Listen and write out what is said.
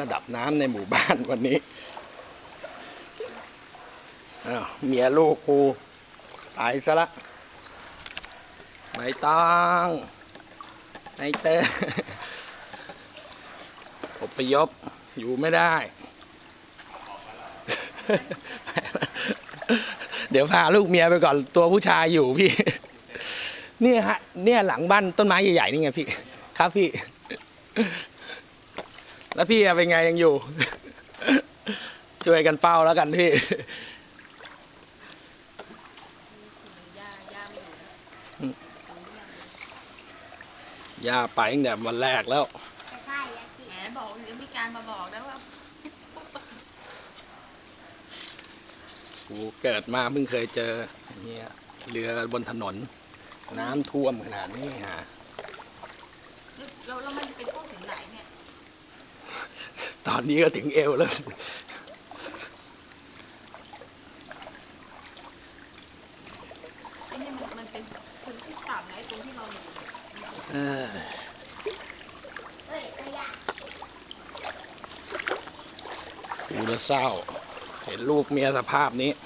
ระดับน้ำในหมู่บ้านวันนี้เมียลูกกูไปซะละไม่ต้องไม่เตออพยพอยู่ไม่ได้ เดี๋ยวพาลูกเมียไปก่อนตัวผู้ชายอยู่พี่ เนี่ยฮะ เนี่ยหลังบ้านต้นไม้ใหญ่ๆนี่ไงพี่ ครับพี่ แล้วพี่อะเป็นไงยังอยู่ ช่วยกันเฝ้าแล้วกันพี่ย่าย่าไม่อยู่แล้วอืมตรงนี้ยังย่าไปตั้งแต่วันแรกแล้วแหมบอกเดี๋ยวมีการมาบอกนะว่ากูเกิดมาเพิ่งเคยเจอเนี่ยเรือบนถนน น้ำท่วมขนาดนี้ฮะเราเรามันเป็นพวกถึงไหนเนี่ย ตอนนี้ก็ถึงเอวแล้วไอ้นี่มันมันเป็นพื้นที่ต่ำนะไอ้ตรงที่เราอยู่เนี่ยเออกูจะเศร้า เห็นลูกเมียสภาพนี้เ